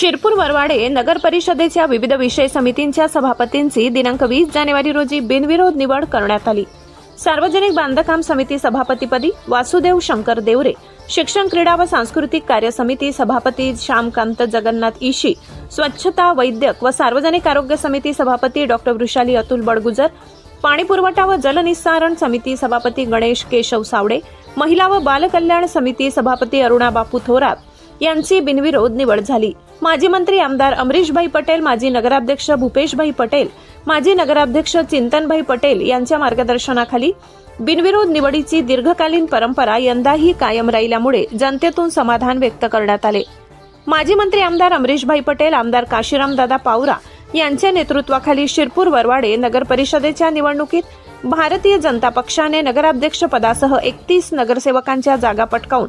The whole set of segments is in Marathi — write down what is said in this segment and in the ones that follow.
शिरपूर वरवाडे नगर परिषदेच्या विविध विषय समितींच्या सभापतींची दिनांक वीस जानेवारी रोजी बिनविरोध निवड करण्यात आली. सार्वजनिक बांधकाम समिती सभापतीपदी वासुदेव शंकर देवरे शिक्षण क्रीडा व सांस्कृतिक कार्य समिती सभापती श्यामकांत जगन्नाथ ईशी स्वच्छता वैद्यक व सार्वजनिक आरोग्य समिती सभापती डॉक्टर वृषाली अतुल बडगुजर पाणीपुरवठा व जलनिस्सारण समिती सभापती गणेश केशव सावडे महिला व बालकल्याण समिती सभापती अरुणा बापू थोरात यांची बिनविरोध निवड झाली. माजी मंत्री आमदार अमरीशभाई पटेल माजी नगराध्यक्ष भूपेशभाई पटेल माजी नगराध्यक्ष चिंतनभाई पटेल यांच्या मार्गदर्शनाखाली बिनविरोध निवडीची दीर्घकालीन परंपरा यंदाही कायम राहिल्यामुळे जनतेतून समाधान व्यक्त करण्यात आले. माजी मंत्री आमदार अमरीशभाई पटेल आमदार काशीरामदादा पावरा यांच्या नेतृत्वाखाली शिरपूर वरवाडे नगर परिषदेच्या निवडणुकीत भारतीय जनता पक्षाने नगराध्यक्ष पदासह एकतीस नगरसेवकांच्या जागा पटकावून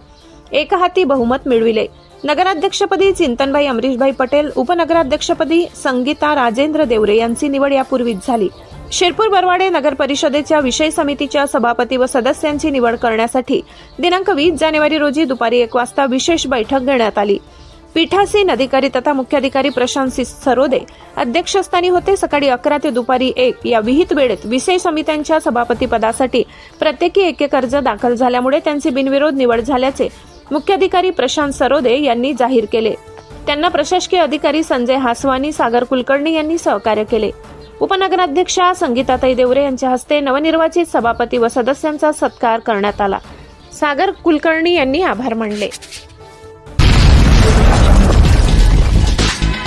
एकहाती बहुमत मिळविले. नगराध्यक्षपदी चिंतनभाई अमरीशभाई पटेल उपनगराध्यक्षपदी संगीता राजेंद्र देवरे यांची निवड यापूर्वीच झाली. शिरपूर बरवाडे नगर परिषदेच्या विषय समितीच्या सभापती व सदस्यांची निवड करण्यासाठी दिनांक वीस जानेवारी रोजी दुपारी एक वाजता विशेष बैठक घेण्यात आली. पीठासीन अधिकारी तथा मुख्याधिकारी प्रशांत सरोदे अध्यक्षस्थानी होते. सकाळी अकरा ते दुपारी एक या विहित वेळेत विषय समित्यांच्या सभापतीपदासाठी प्रत्येकी एक एक अर्ज दाखल झाल्यामुळे त्यांची बिनविरोध निवड झाल्याचे मुख्याधिकारी प्रशांत सरोदे यांनी जाहीर केले. त्यांना प्रशासकीय अधिकारी संजय हासवानी सागर कुलकर्णी यांनी सहकार्य केले. उपनगराध्यक्षा संगीताताई देवरे यांच्या हस्ते नवनिर्वाचित सभापती व सदस्यांचा सत्कार करण्यात आला. सागर कुलकर्णी यांनी आभार मानले.